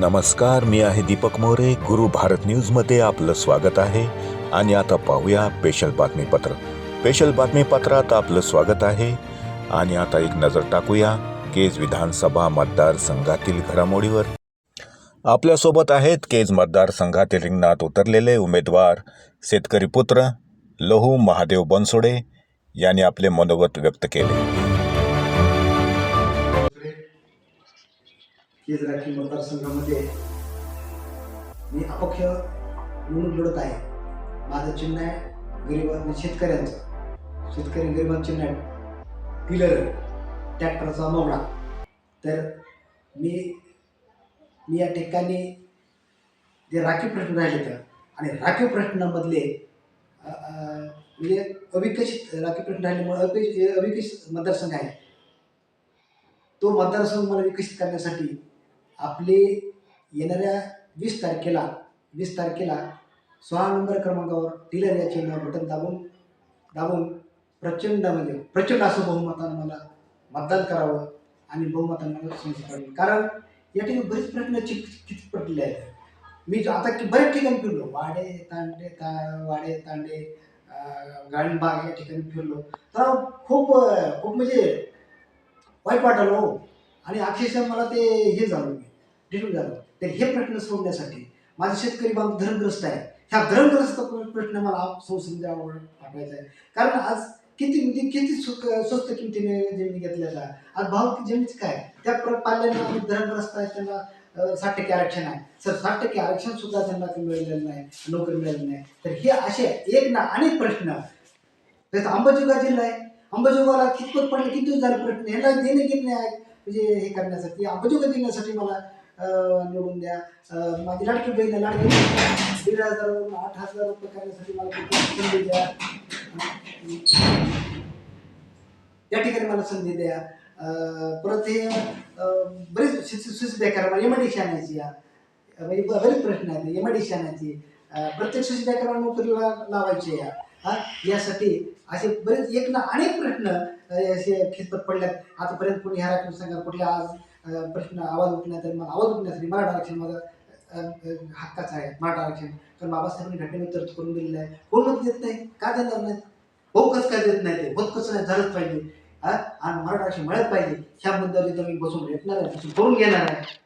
नमस्कार मी आहे दीपक मोरे. गुरु भारत न्यूजमध्ये आपलं स्वागत आहे. आणि आता पाहूया स्पेशल बातमीपत्र. स्पेशल बातमीपत्रात आपलं स्वागत आहे. आणि आता एक नजर टाकूया. केज विधानसभा मतदारसंघातील घडामोडीवर. आपल्यासोबत आहेत केज मतदारसंघातील रिंगणात उतरलेले उमेदवार शेतकरी पुत्र लहू महादेव बनसोडे यांनी आपले मनोगत व्यक्त केले. केज राखी मतदारसंघामध्ये मी अपक्ष म्हणून लढत आहे. माझं चिन्ह आहे गरीब शेतकऱ्यांचं. शेतकरी गरिबांचं चिन्ह आहे. टिलर ट्रॅक्टरचा मोगडा तर मी मी या ठिकाणी जे राखीव प्रश्न राहिले तर आणि राखीव प्रश्नामधले म्हणजे अविकसित राखीव प्रश्न राहिल्यामुळे अविकसित अविकसित मतदारसंघ आहे. तो मतदारसंघ मला विकसित करण्यासाठी आपले येणाऱ्या वीस तारखेला वीस तारखेला सोळा नंबर क्रमांकावर टिलर या चिन्ह बटन दाबून दाबून प्रचंड म्हणजे प्रचंड असं बहुमतानं मला मतदान करावं आणि बहुमतानं मला संसद पडेल कारण या ठिकाणी बरेच प्रश्न चिक किती पडलेले आहेत. मी जो आता की बऱ्याच ठिकाणी फिरलो. वाडे तांडे ता वाडे तांडे गाळणबाग या ठिकाणी फिरलो. तर खूप खूप म्हणजे वाईट वाटलं हो. आणि अक्षरशः मला ते हे झालं मी झालं तर हे प्रश्न सोडण्यासाठी माझे शेतकरी बांधव धरणग्रस्त आहे ह्या धरणग्रस्त प्रश्न मला संसदेवर टाकायचा पाठवायचा आहे. कारण आज किती म्हणजे किती सुक स्वस्त किमतीने जमिनी घेतलेल्या आज भाव जमिनीचं काय? त्या प्र पाल्यांना आम्ही धरणग्रस्त आहे त्यांना साठ टक्के आरक्षण आहे. सर साठ टक्के आरक्षण सुद्धा त्यांना मिळालेलं नाही नोकरी मिळाली नाही. तर हे असे एक ना अनेक प्रश्न. त्याचा अंबाजोगा जिल्हा आहे. अंबाजोगाला कितपत पडले किती दिवस झाले प्रश्न? ह्याला देणे घेणे आहे. म्हणजे हे करण्यासाठी अंबाजोगा जिल्ह्यासाठी मला निवडून द्या. माझी लाडकी बहीण लाडकी दीड हजार आठ हजार रुपये करण्यासाठी मला संधी द्या. या ठिकाणी मला संधी द्या. परत हे बरेच सुविधा करा मला एम आणायची या. बरेच प्रश्न आहेत एम आणायची प्रत्येक सुविधा करा नोकरीला लावायची या. हा यासाठी असे बरेच एक ना अनेक प्रश्न असे खितपत पडल्यात. आतापर्यंत कोणी ह्या राखून सांगा कुठल्या आज प्रश्न आवाज उठला तर मला आवाज उठण्यासाठी मराठा आरक्षण माझं हक्काचा हक्काचं आहे मराठा आरक्षण. कारण बाबासाहेबांनी घटनेमध्ये तरतूद करून दिलेलं आहे. कोण मत देत नाही? का देणार नाही हो कसं काय देत नाही ते? होत कसं नाही? झालंच पाहिजे. आणि मराठा आरक्षण मिळत पाहिजे. ह्या मुद्द्यावर इथं मी बसून भेटणार आहे बसून करून घेणार आहे.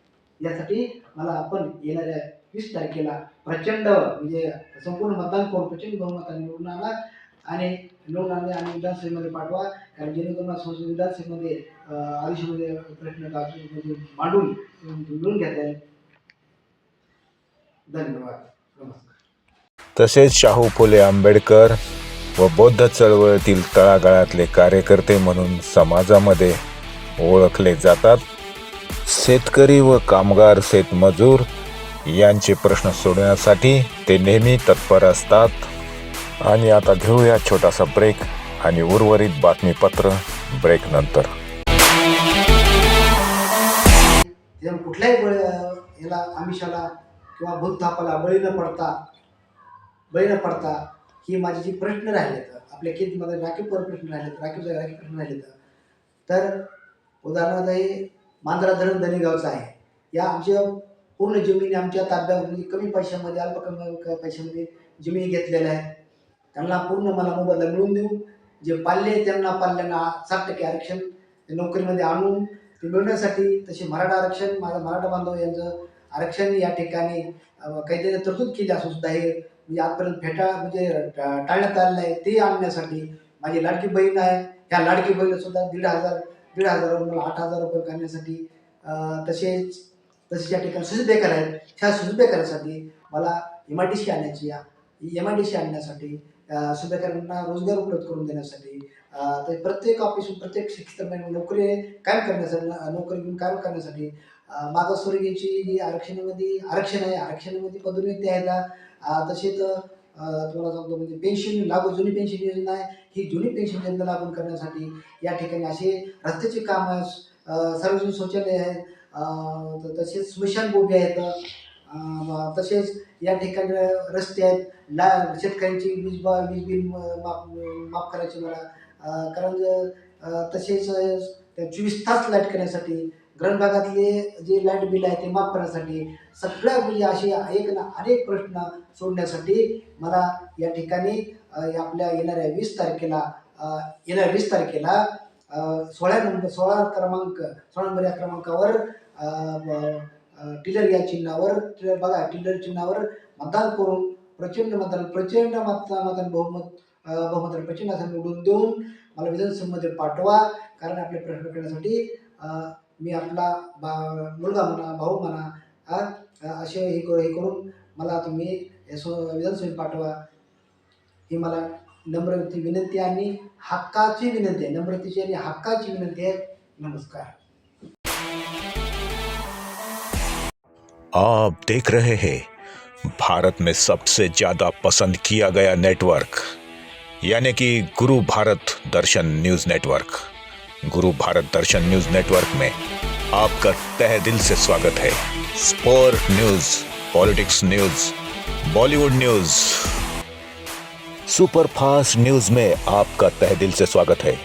यासाठी मला आपण येणाऱ्या वीस तारखेला प्रचंड म्हणजे संपूर्ण मतदान करून प्रचंड बहुमताने निवडून आणा आणि लोन आणले आणि विधानसभेमध्ये पाठवा कारण जेणेकरून मला संसद विधानसभेमध्ये आयुष्यामध्ये प्रश्न म्हणजे मांडून मिळून घेता येईल. धन्यवाद. नमस्कार. तसेच शाहू फुले आंबेडकर व बौद्ध चळवळीतील तळागाळातले कार्यकर्ते म्हणून समाजामध्ये ओळखले जातात. शेतकरी व कामगार शेतमजूर यांचे प्रश्न सोडवण्यासाठी ते नेहमी तत्पर असतात. आणि आता घेऊया छोटासा ब्रेक आणि उर्वरित बातमीपत्र ब्रेक नंतर. कुठल्याही बळ याला आमिषाला किंवा भूतथापाला बळी न पडता बळी न पडता ही माझी जी प्रश्न राहिलेत आपल्या केंद्रामध्ये राखीव प्रश्न प्रश्न राहिलेत राखीव राखीव प्रश्न राहिले तर उदाहरणार्थ हे मांजरा धरण धनेगावचं आहे. या आमच्या पूर्ण जमिनी आमच्या ताब्यावर म्हणजे कमी पैशामध्ये अल्प कमी पैशामध्ये जमिनी घेतलेल्या आहेत. त्यांना पूर्ण मला मोबदला मिळवून देऊन जे पाल्य त्यांना पाल्यांना साठ टक्के आरक्षण नोकरीमध्ये आणून ते मिळवण्यासाठी तसे मराठा आरक्षण माझा मराठा बांधव यांचं आरक्षण या ठिकाणी काहीतरी तरतूद केली असून सुद्धा हे म्हणजे आजपर्यंत फेटा म्हणजे टाळण्यात आलेलं आहे. ते आणण्यासाठी माझी लाडकी बहीण आहे. ह्या लाडकी बहीण सुद्धा दीड हजार दीड हजारावर मला आठ हजार रुपये करण्यासाठी तसेच तसेच या ठिकाणी सुजित आहेत. ह्या सुजित करण्यासाठी मला एम आय टी सी आणण्याची या एम आय डी सी आणण्यासाठी अं, रोजगार उपलब्ध करून देण्यासाठी तर प्रत्येक ऑफिस प्रत्येक शिक्षित नोकरी कायम करण्यासाठी नोकरी घेऊन कायम करण्यासाठी मागासवर्गीयची जी आरक्षणामध्ये आरक्षण आहे आरक्षणामध्ये पदोन्नती आहेत तसेच तुम्हाला सांगतो म्हणजे पेन्शन लागू जुनी पेन्शन योजना आहे ही जुनी पेन्शन योजना लागू करण्यासाठी या ठिकाणी असे रस्त्याचे काम आहे सार्वजनिक शौचालय आहेत अं, त- तसेच स्मशानभूमी आहेत तसेच या ठिकाणी रस्ते आहेत. ला शेतकऱ्यांची वीज बा वीज बिल माफ माफ करायची मला कारण तसेच चोवीस तास लाइट करण्यासाठी ग्रामीण भागातले जे लाइट बिल आहे ते माफ करण्यासाठी सगळ्या म्हणजे असे एक ना अनेक प्रश्न सोडण्यासाठी मला या ठिकाणी आपल्या येणाऱ्या वीस तारखेला येणाऱ्या वीस तारखेला सोळा नंबर सोळा क्रमांक सोळा नंबर या क्रमांकावर टिलर या चिन्हावर टिलर बघा टिलर चिन्हावर मतदान करून प्रचंड मतदान प्रचंड मत मतदान बहुमत बहुमत बहुमताने प्रचंड असं निवडून देऊन मला विधानसभेमध्ये पाठवा. कारण आपले प्रश्न करण्यासाठी मी आपला बा मुलगा म्हणा भाऊ म्हणा असे हे करू हे करून मला तुम्ही सो विधानसभेत पाठवा. ही मला नम्रती विनंती आणि हक्काची विनंती आहे. नम्रतेची आणि हक्काची विनंती आहे. नमस्कार. आप देख रहे हैं, भारत में सबसे ज़्यादा पसंद किया गया नेटवर्क, यानी कि गुरु भारत दर्शन न्यूज़ नेटवर्क। गुरु भारत दर्शन न्यूज़ नेटवर्क में आपका तहे दिल से स्वागत है। Sport news, politics news, Bollywood news. Super fast news में आपका तह दिल से स्वागत है।